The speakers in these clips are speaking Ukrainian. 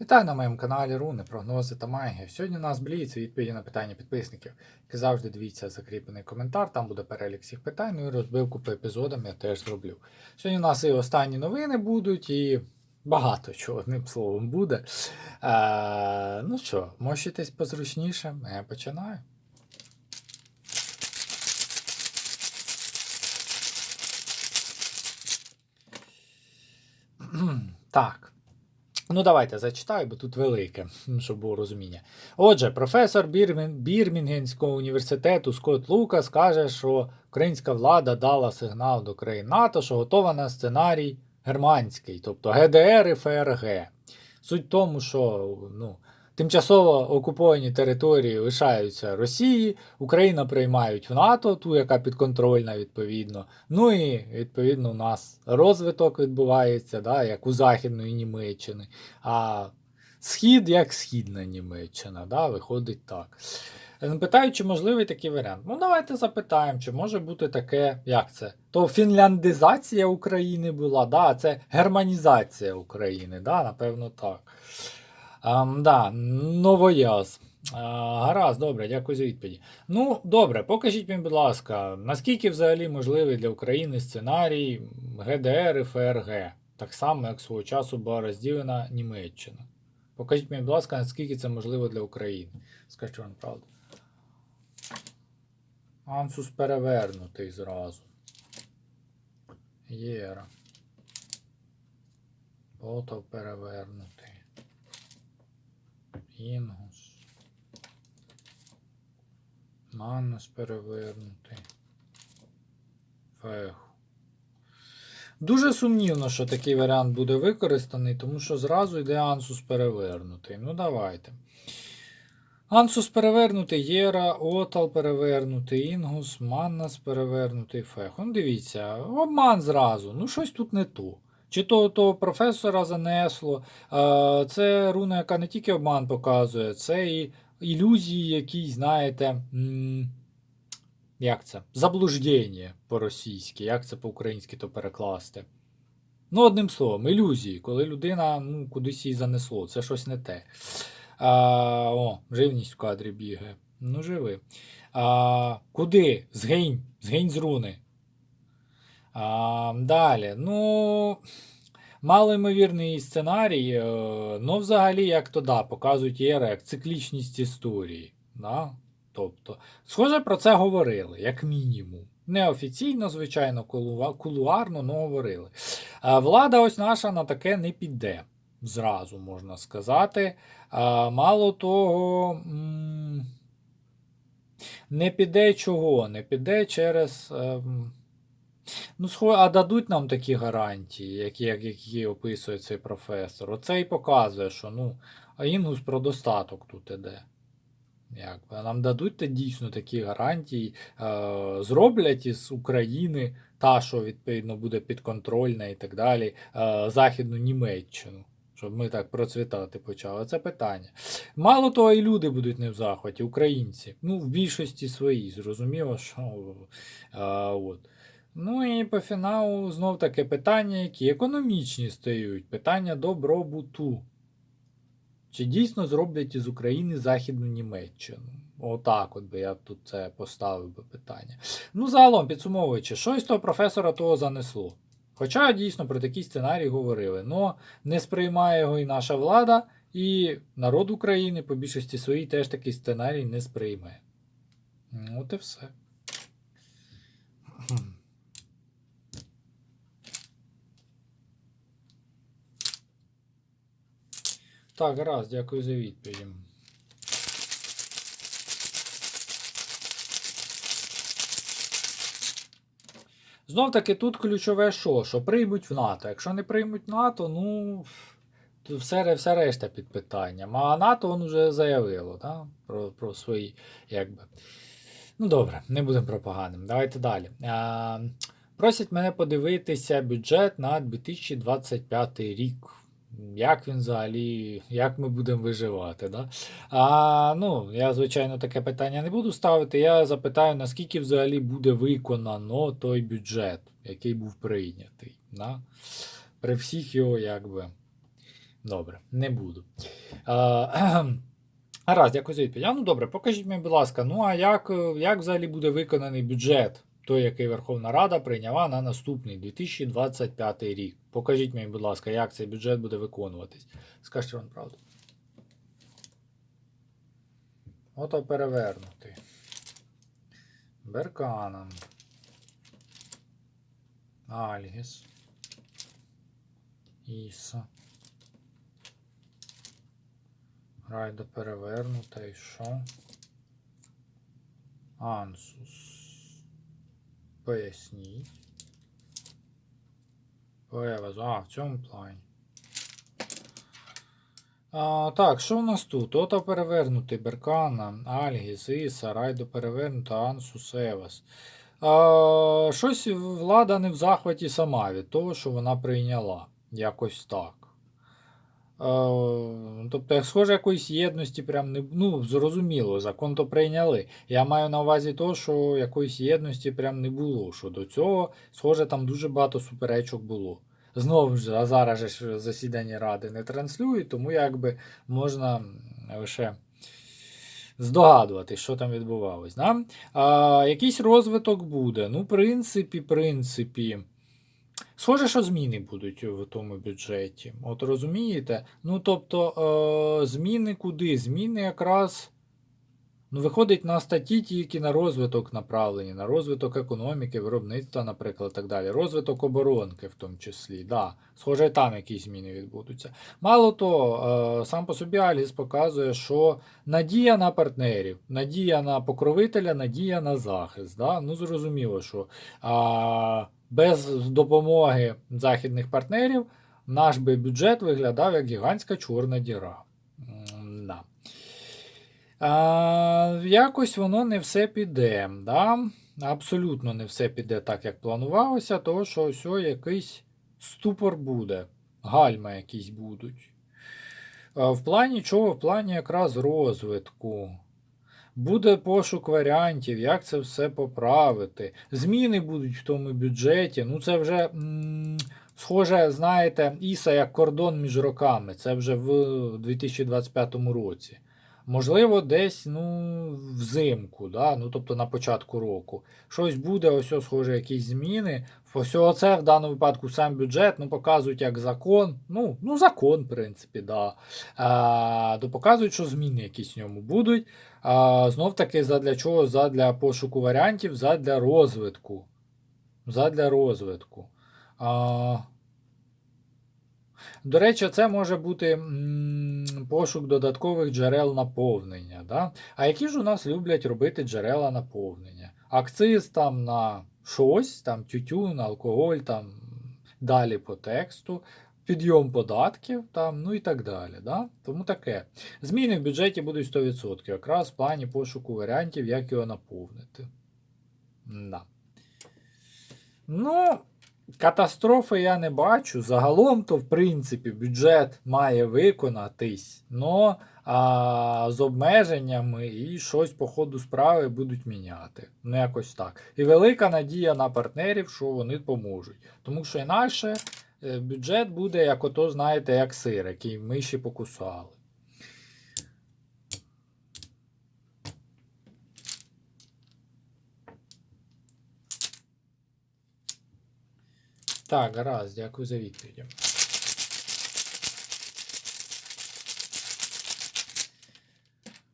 Вітаю на моєму каналі Руни, прогнози та магія. Сьогодні у нас бліц відповіді на питання підписників. Як завжди, дивіться закріплений коментар, там буде перелік всіх питань, ну і розбивку по епізодам я теж зроблю. Сьогодні у нас і останні новини будуть, і багато чого, одним словом, буде. Е, ну що, мощитесь позручніше, я починаю. Так. Ну, давайте зачитаю, бо тут велике, щоб було розуміння. Отже, професор Бірмін, Бірмінгенського університету Скотт Лукас каже, що українська влада дала сигнал до країн НАТО, що готова на сценарій германський, тобто ГДР і ФРГ. Суть в тому, що ну, тимчасово окуповані території лишаються Росії, Україна приймають в НАТО, ту, яка підконтрольна, відповідно. Ну і відповідно у нас розвиток відбувається, да, як у Західної Німеччини. А Схід як Східна Німеччина, да, виходить так. Е, Питають, чи можливий такий варіант. Ну, давайте запитаємо, чи може бути таке, як це? То фінляндизація України була, да, а це германізація України, да, напевно, так. Ам, да, новояз. А, гаразд, добре, дякую за відповіді. Ну, добре, покажіть мені, будь ласка, наскільки взагалі можливий для України сценарій ГДР і ФРГ, так само, як свого часу була розділена Німеччина. Покажіть мені, будь ласка, наскільки це можливо для України. Скажіть вам правду. Ансус перевернутий зразу. Єра. Потов перевернутий. Інгус. Манус перевернутий. Феху. Дуже сумнівно, що такий варіант буде використаний, тому що зразу йде ансус перевернутий. Ну, давайте. Ансус перевернутий, Єра, Отал перевернутий, Інгус, Маннас перевернутий, Феху. Ну, дивіться, обман зразу. Ну, щось тут не то. Чи то того професора занесло. Це руна, яка не тільки обман показує, це і ілюзії, якісь, знаєте. Як це? Заблуждення по-російськи, як це по-українськи то перекласти. Ну, одним словом, ілюзії, коли людина ну, кудись її занесло, це щось не те. А, О, живність в кадрі бігає. Ну, живи. А, Куди? Згинь, згинь з руни. А, Далі. Ну, малоймовірний сценарій. е, Ну, взагалі, як то да, показують єра, як циклічність історії. Да? Тобто, схоже, про це говорили, як мінімум. Неофіційно, звичайно, кулуарно, але говорили. А влада ось наша на таке не піде. Зразу можна сказати. А, мало того, не піде чого? Не піде через. Ну, а дадуть нам такі гарантії, які, які описує цей професор. Оце і показує, що ну, а інгус про достаток тут іде. А Нам дадуть дійсно такі гарантії, е, зроблять із України та, що відповідно буде підконтрольна і так далі, е, Західну Німеччину. Щоб ми так процвітати почали. Це питання. Мало того, і люди будуть не в захваті, українці. Ну, в більшості своїй, зрозуміло, що. Е, от. Ну і по фіналу знов таке питання, які економічні стають. Питання добробуту. Чи дійсно зроблять із України Західну Німеччину? Отак, от би я тут це поставив би питання. Ну, загалом, підсумовуючи, що із того професора того занесло. Хоча дійсно про такий сценарій говорили, але не сприймає його і наша влада, і народ України по більшості своїй теж такий сценарій не сприйме. Ну, От і все. Так, раз, дякую за відповідь. Знов таки тут ключове що? Що приймуть в НАТО. Якщо не приймуть НАТО, ну то все, все решта під питанням. А НАТО воно вже заявило да? про, про свої, якби. Ну добре, не будемо про поганим. Давайте далі. А, просять мене подивитися бюджет на 2025 рік. Як він взагалі, як ми будемо виживати? Да? А, ну, я, звичайно, таке питання не буду ставити. Я запитаю, наскільки взагалі буде виконано той бюджет, який був прийнятий. Да? При всіх його, якби, Добре, не буду. А, Гаразд, дякую за відповідь. А, ну добре, покажіть мені, будь ласка, ну а як, як взагалі буде виконаний бюджет, той, який Верховна Рада прийняла на наступний 2025 рік? Покажіть мені, будь ласка, як цей бюджет буде виконуватись. Скажіть вам правду. Ото перевернутий. Берканом. Альгіс. Іса. Райда перевернута і що? Ансус. Поясніть. Поевазу. А, в цьому плані. А, так, що в нас тут? Ото перевернутий Беркана, Альгіс, Іса, Райдо перевернута, Ансус, Евас. А, щось влада не в захваті сама від того, що вона прийняла. Якось так. Тобто, схоже, якоїсь єдності прям не ну, зрозуміло, закон то прийняли. Я маю на увазі то, що якоїсь єдності прям не було. Що до цього, схоже, там дуже багато суперечок було. Знову ж, а зараз ж засідання ради не транслюють, тому якби можна лише здогадувати, що там відбувалось. Да? А, якийсь розвиток буде. Ну, в принципі, принципі. Схоже, що зміни будуть в тому бюджеті. От розумієте? Ну, тобто, е, зміни куди? Зміни якраз. Ну, виходить на статті тільки на розвиток направлені, на розвиток економіки, виробництва, наприклад, так далі. Розвиток оборонки в тому числі. Да. Схоже, там якісь зміни відбудуться. Мало того, е, сам по собі Альгіс показує, що надія на партнерів, надія на покровителя, надія на захист. Да? Ну, зрозуміло, що а, без допомоги західних партнерів наш би бюджет виглядав як гігантська чорна діра. Да. А, якось воно не все піде. Да? Абсолютно не все піде так, як планувалося, тому що ось якийсь ступор буде, гальма якісь будуть. В плані чого? В плані якраз розвитку. Буде пошук варіантів, як це все поправити. Зміни будуть в тому бюджеті. Ну, це вже схоже, знаєте, Іса як кордон між роками. Це вже в 2025 році. Можливо, десь ну, взимку, да? ну, тобто на початку року. Щось буде, ось ось схоже, якісь зміни. Ось це в даному випадку сам бюджет ну, показують як закон. Ну, ну закон, в принципі, да. А, то показують, що зміни якісь в ньому будуть. А, знов таки, задля чого? Задля пошуку варіантів, задля розвитку. Задля розвитку. А, до речі, це може бути пошук додаткових джерел наповнення. Да? А які ж у нас люблять робити джерела наповнення? Акциз там на щось, там тютюн, алкоголь, там далі по тексту, підйом податків, там, ну і так далі. Да? Тому таке. Зміни в бюджеті будуть 100%, якраз в плані пошуку варіантів, як його наповнити. Да. Ну, Катастрофи я не бачу. Загалом, то, в принципі, бюджет має виконатись, но а, з обмеженнями і щось по ходу справи будуть міняти. Ну, якось так. І велика надія на партнерів, що вони поможуть. Тому що інакше бюджет буде, як ото, знаєте, як сир, який миші покусали. Так, гаразд, дякую за відповіді.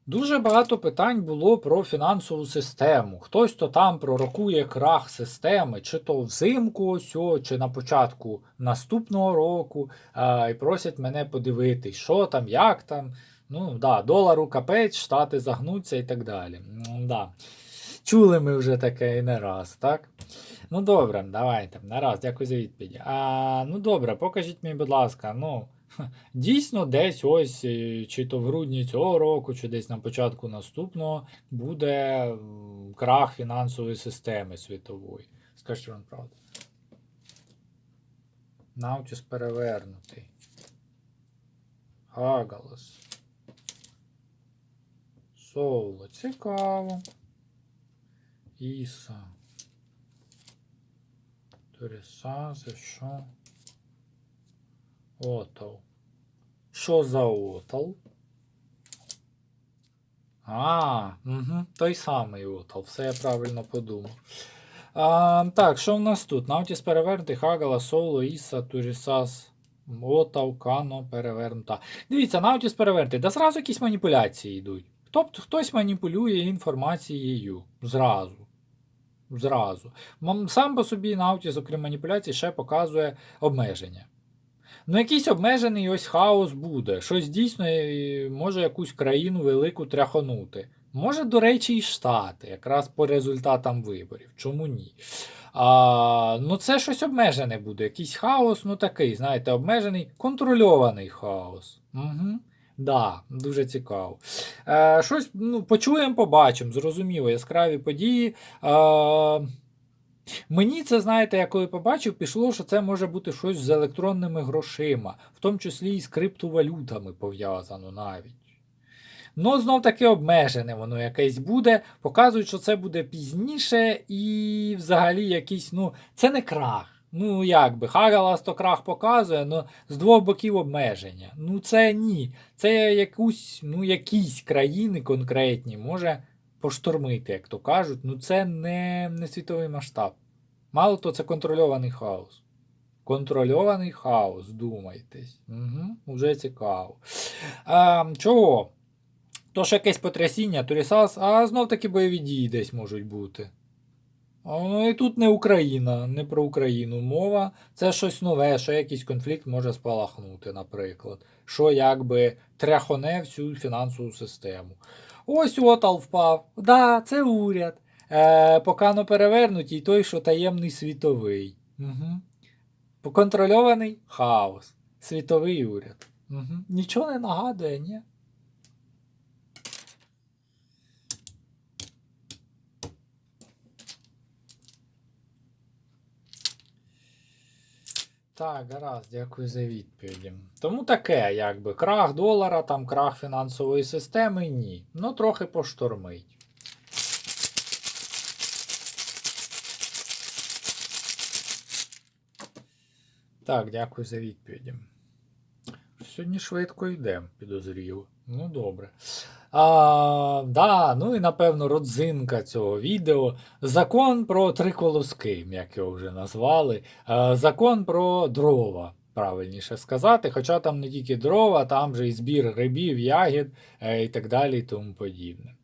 Дуже багато питань було про фінансову систему. Хтось то там пророкує крах системи, чи то взимку, ось, чи на початку наступного року, а, і просять мене подивитись, що там, як там. Ну, да, долару капець, штати загнуться і так далі. Да. Чули ми вже таке і не раз, так? Ну добре, давайте. Нараз, дякую за відповідь. А, Ну добре, покажіть мені, будь ласка, ну. Дійсно, десь ось, е, чи то в грудні цього року, чи десь на початку наступного буде крах фінансової системи світової. Скажіть вам правду. Наутіс перевернутий. Агалас. Соло. Цікаво. Іса. Торіса, за що? Отов. Що за отал? А, угу, той самий отал. Все я правильно подумав. А, так, що в нас тут? Наутіс перевернутий, Хагала, Соло, Іса, Турісас, Отав, Кано, перевернута. Дивіться, Наутіс перевернутий. Да зразу якісь маніпуляції йдуть. Тобто хтось маніпулює інформацією. Зразу. Зразу. Сам по собі Наутіс, окрім маніпуляцій, ще показує обмеження. Ну, якийсь обмежений ось хаос буде. Щось дійсно е, може якусь країну велику тряхонути. Може, до речі, і Штати, якраз по результатам виборів. Чому ні? А, ну, це щось обмежене буде. Якийсь хаос, ну такий, знаєте, обмежений, контрольований хаос. Угу. Да, дуже цікаво. Е, щось ну, почуємо, побачимо, зрозуміло, яскраві події. Е, Мені це, знаєте, я коли побачив, пішло, що це може бути щось з електронними грошима, в тому числі і з криптовалютами пов'язано навіть. Ну, знов таки обмежене воно якесь буде. Показують, що це буде пізніше, і взагалі якийсь, ну, це не крах. Ну, як би, Хагалас то крах показує, але з двох боків обмеження. Ну, це ні. Це якусь, ну, якісь країни конкретні може поштормити, як то кажуть. Ну, це не, не світовий масштаб. Мало то це контрольований хаос. Контрольований хаос, думайтесь. Угу, Уже цікаво. А, чого? То ж якесь потрясіння, Турісас, а знов таки бойові дії десь можуть бути. А, Ну і тут не Україна, не про Україну мова. Це щось нове, що якийсь конфлікт може спалахнути, наприклад. Що якби тряхоне всю фінансову систему. Ось отал впав. Да, це уряд. Е, Покано і той, що таємний світовий. Угу. Поконтрольований хаос. Світовий уряд. Угу. Нічого не нагадує, ні? Так, гаразд, дякую за відповіді. Тому таке, якби крах долара, там крах фінансової системи, ні. Ну, трохи поштормить. Так, дякую за відповіді. Сьогодні швидко йдемо, підозріло. Ну, добре. А, да, ну і напевно родзинка цього відео. Закон про три колоски, як його вже назвали. А, закон про дрова, правильніше сказати. Хоча там не тільки дрова, там же і збір грибів, ягід е, і так далі, і тому подібне.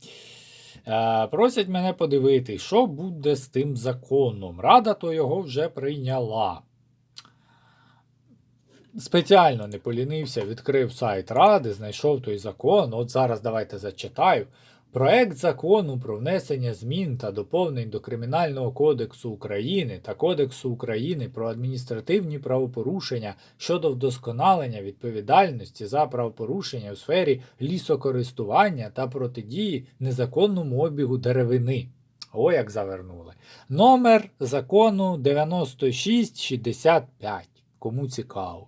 Е, Просять мене подивитись, що буде з тим законом. Рада то його вже прийняла. Спеціально не полінився, відкрив сайт Ради, знайшов той закон. От зараз давайте зачитаю. Проект закону про внесення змін та доповнень до Кримінального кодексу України та Кодексу України про адміністративні правопорушення щодо вдосконалення відповідальності за правопорушення у сфері лісокористування та протидії незаконному обігу деревини. О, як завернули. Номер закону 9665. Кому цікаво.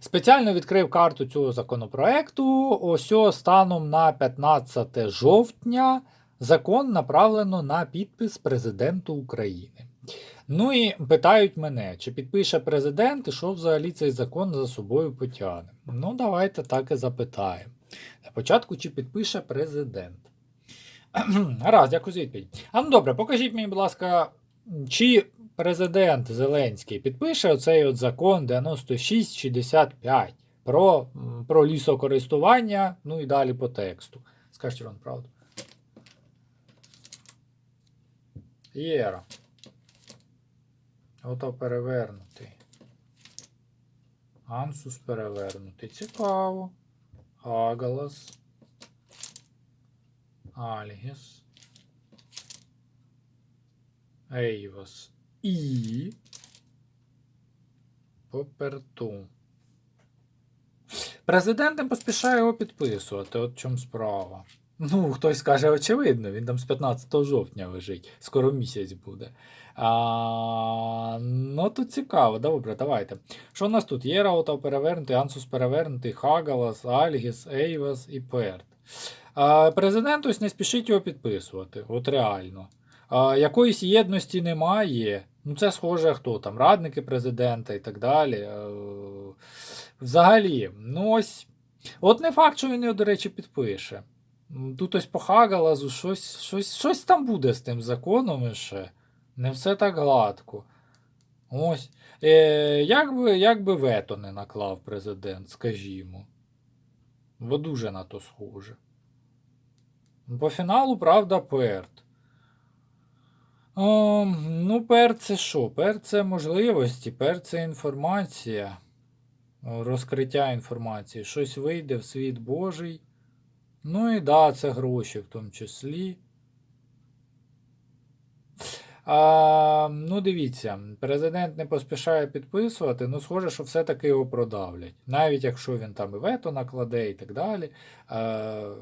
Спеціально відкрив карту цього законопроекту. Ось станом на 15 жовтня закон направлено на підпис президенту України. Ну і питають мене, чи підпише президент і що взагалі цей закон за собою потягне. Ну, давайте так і запитаємо. Для початку, чи підпише президент. Раз, дякую за відповідь. А ну добре, покажіть мені, будь ласка, чи президент Зеленський підпише оцей от закон 9665 про, про лісокористування, ну і далі по тексту. Скажіть вам правду. Єра. Ото перевернутий. Ансус перевернутий. Цікаво. Агалас. Альгіс. Ейвас. І. Поперту. Президент не поспішає його підписувати, от в чому справа. Ну, хтось скаже, очевидно, він там з 15 жовтня лежить, скоро місяць буде. А, ну, тут цікаво, добре, давайте. Що у нас тут? Є Раутав перевернутий, Ансус перевернутий, Хагалас, Альгіс, Ейвас і Перт. А, президент ось не спішить його підписувати, от реально. А, якоїсь єдності немає. Ну, це схоже, хто там, радники президента і так далі. Е, Взагалі, ну ось От не факт, що він його, до речі, підпише. Тут ось по Хагалазу щось, щось, щось там буде з тим законом іще. Не все так гладко. Ось. Е, як, би, як би вето не наклав президент, скажімо. Бо дуже на то схоже. По фіналу, правда, перт. О, ну, пер це що? Пер це можливості, пер це інформація. Розкриття інформації. Щось вийде в світ Божий. Ну і да, це гроші в тому числі. А, ну, дивіться, президент не поспішає підписувати, ну, схоже, що все-таки його продавлять. Навіть якщо він там і вето накладе і так далі. А,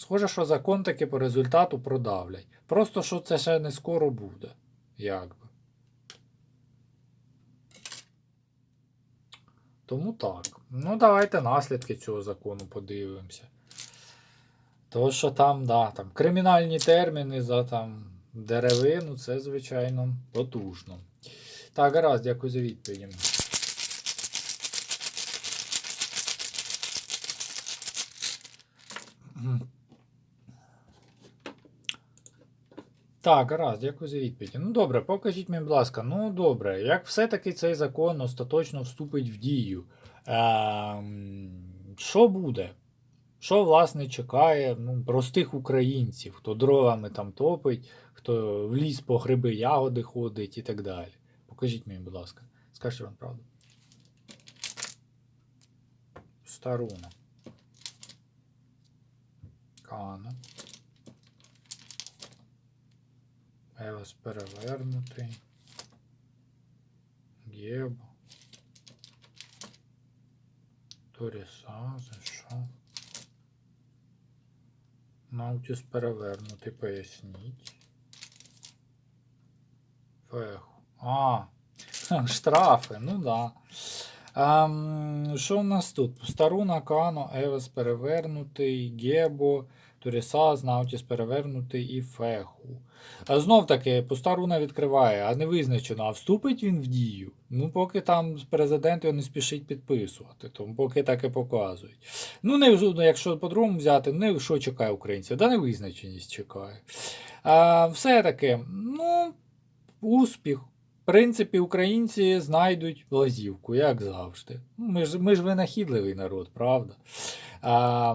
схоже, що закон таки по результату продавлять. Просто що це ще не скоро буде. Якби. Тому так. Ну, давайте наслідки цього закону подивимося. То, що там, да, там кримінальні терміни за там деревину, це, звичайно, потужно. Так, гаразд, дякую за відповіді. Мгм. Так, гаразд, дякую за відповідь. Ну добре, покажіть мені, будь ласка, ну добре, як все-таки цей закон остаточно вступить в дію? Ем, що буде? Що, власне, чекає ну, простих українців, хто дровами там топить, хто в ліс по гриби ягоди ходить і так далі. Покажіть мені, будь ласка. Скажіть вам правду. Старуна. Кана. Евас перевернутий. Торіса, за що? Наутіс перевернутий, поясніть. Феху. А, штрафи, ну да. Ем, що в нас тут? Старуна, Кано, Евес перевернутий, Гебо, Турісаз, Наутіс перевернутий і Феху. Знов таки, Постаруна відкриває, а не визначено, а вступить він в дію. Ну, поки там президент його не спішить підписувати, тому поки так і показують. Ну, не, ну, якщо по-другому взяти, не що чекає українців, да невизначеність чекає. А, все-таки, ну, успіх. В принципі, українці знайдуть лазівку, як завжди. Ну, Ми ж, ми ж винахідливий народ, правда? А,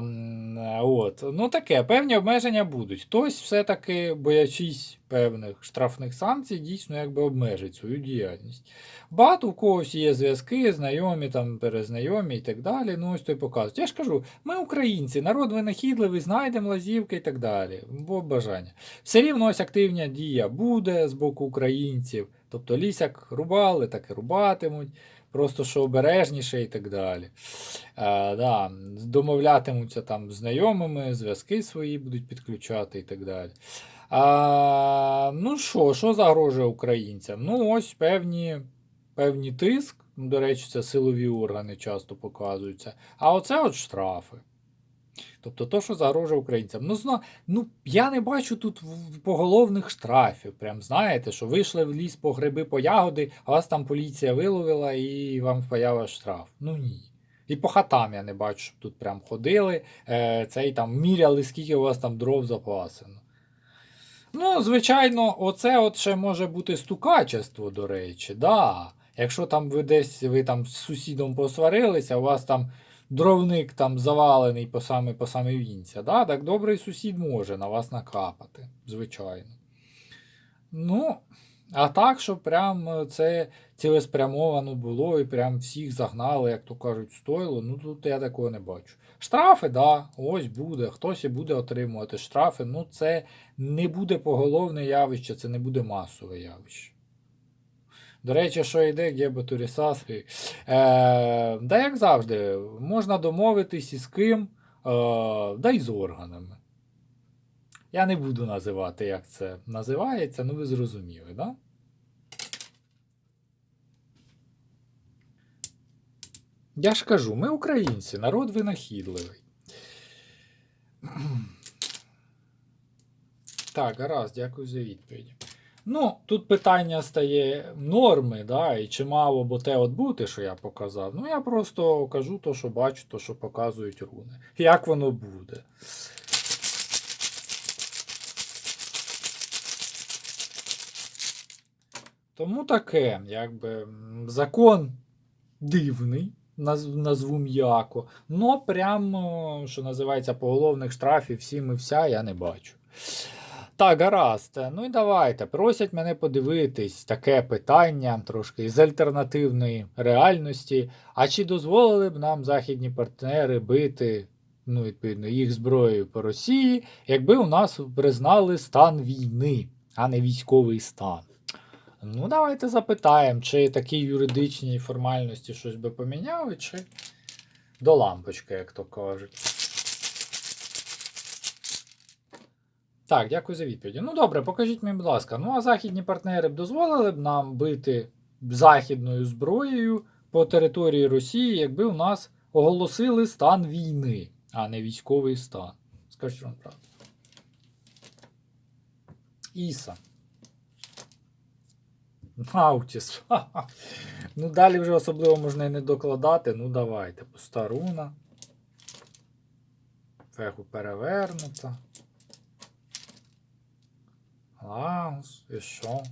от. Ну таке, певні обмеження будуть. Хтось все-таки, боячись певних штрафних санкцій, дійсно якби обмежить свою діяльність. Багато у когось є зв'язки, знайомі, там, перезнайомі і так далі. Ну, ось той показують. Я ж кажу, ми українці, народ винахідливий, знайдемо лазівки і так далі. Бо бажання. Все рівно ось активна дія буде з боку українців. Тобто ліс як рубали, так і рубатимуть. Просто що обережніше і так далі. Е, да, домовлятимуться там з знайомими, зв'язки свої будуть підключати і так далі. А, ну що, що загрожує українцям? Ну, ось певні, певні тиск. До речі, це силові органи часто показуються. А оце от штрафи. Тобто то, що загрожує українцям. Ну, зна... ну, я не бачу тут поголовних штрафів. Прям знаєте, що вийшли в ліс по гриби, по ягоди, а вас там поліція виловила і вам впаяла штраф. Ну ні. І по хатам я не бачу, щоб тут прям ходили, е, цей там міряли, скільки у вас там дров запасено. Ну, звичайно, оце от ще може бути стукачество, до речі, да. Якщо там ви десь ви там з сусідом посварилися, у вас там дровник там завалений по саме по саме вінця, да? так добрий сусід може на вас накапати, звичайно. Ну, а так, щоб прям е, це цілеспрямовано було і прям всіх загнали, як то кажуть, стойло, ну тут я такого не бачу. Штрафи, да, ось буде, хтось і буде отримувати штрафи, ну це не буде поголовне явище, це не буде масове явище. До речі, що йде Гебо Турісас. Е, да як завжди, можна домовитись із ким, е, да й з органами. Я не буду називати, як це називається, ну ви зрозуміли, да? Я ж кажу, ми українці, народ винахідливий. Так, гаразд, дякую за відповідь. Ну, тут питання стає норми, да, і чи мало бо те от бути, що я показав. Ну, я просто кажу то, що бачу, то, що показують руни. Як воно буде. Тому таке, якби закон дивний, назву м'яко. Но прямо, що називається, поголовних штрафів всім і вся я не бачу. Так, гаразд. Ну і давайте. Просять мене подивитись таке питання трошки з альтернативної реальності. А чи дозволили б нам західні партнери бити, ну, відповідно, їх зброєю по Росії, якби у нас признали стан війни, а не військовий стан? Ну, давайте запитаємо, чи такі юридичні формальності щось би поміняли, чи до лампочки, як то кажуть. Так, дякую за відповіді. Ну добре, покажіть мені, будь ласка. Ну а західні партнери б дозволили б нам бити західною зброєю по території Росії, якби у нас оголосили стан війни, а не військовий стан. Скажіть вам правду. Іса. Наутіс. Ну, далі вже особливо можна і не докладати. Ну, давайте. Пуста руна. Феху перевернута. Лагус, і що?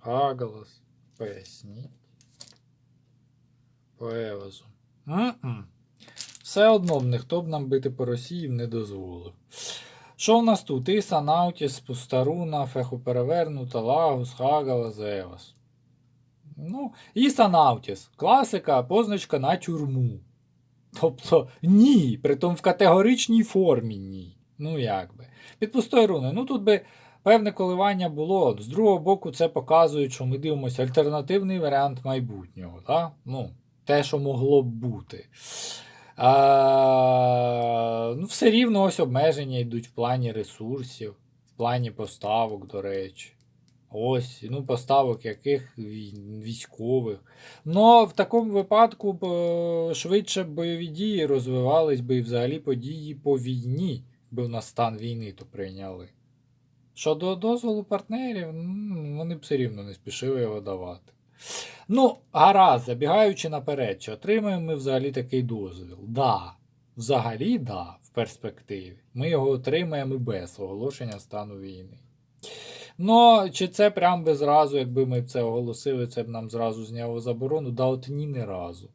Агалас. Поясніть. По Евазу. Все одно б ніхто б нам бити по Росії не дозволив. Що в нас тут? Іса, Наутіс, Пустаруна, Феху Перевернута, Лагус, Хагалас, Евас. Ну, Іса Наутіс. Класика, позначка на тюрму. Тобто ні, притом в категоричній формі ні. Ну як би. Під пустою руною. Ну тут би певне коливання було. З другого боку, це показує, що ми дивимося альтернативний варіант майбутнього. Так? Ну, те, що могло б бути. А, ну, все рівно ось обмеження йдуть в плані ресурсів, в плані поставок, до речі. Ось, ну, поставок яких військових. Ну, в такому випадку е, швидше бойові дії розвивались би і взагалі події по війні, якби в нас стан війни то прийняли. Щодо дозволу партнерів, вони б все рівно не спішили його давати. Ну, гаразд, забігаючи наперед, чи отримаємо ми взагалі такий дозвіл? Да. Взагалі, да, в перспективі. Ми його отримаємо без оголошення стану війни. Ну, чи це прям би зразу, якби ми це оголосили, це б нам зразу зняло заборону? Да, от ні, не разу.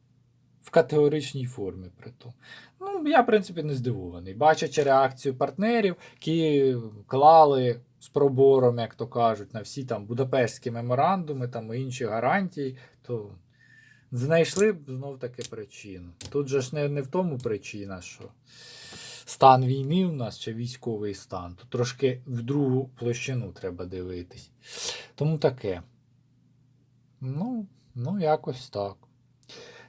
В категоричній формі притом. Ну, я, в принципі, не здивований. Бачачи реакцію партнерів, які клали з пробором, як то кажуть, на всі там Будапештські меморандуми там, і інші гарантії, то знайшли б знов таки причину. Тут же ж не, не в тому причина, що стан війни у нас чи військовий стан. Тут трошки в другу площину треба дивитись. Тому таке. Ну, ну якось так.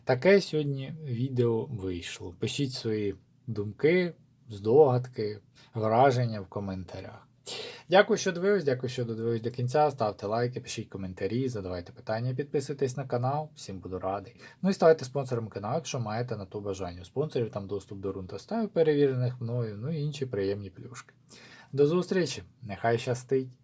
Таке сьогодні відео вийшло. Пишіть свої думки, здогадки, враження в коментарях. Дякую, що дивились, дякую, що додивились до кінця. Ставте лайки, пишіть коментарі, задавайте питання, підписуйтесь на канал, всім буду радий. Ну і ставайте спонсором каналу, якщо маєте на то бажання. У спонсорів там доступ до рун та стаю перевірених мною, ну і інші приємні плюшки. До зустрічі! Нехай щастить!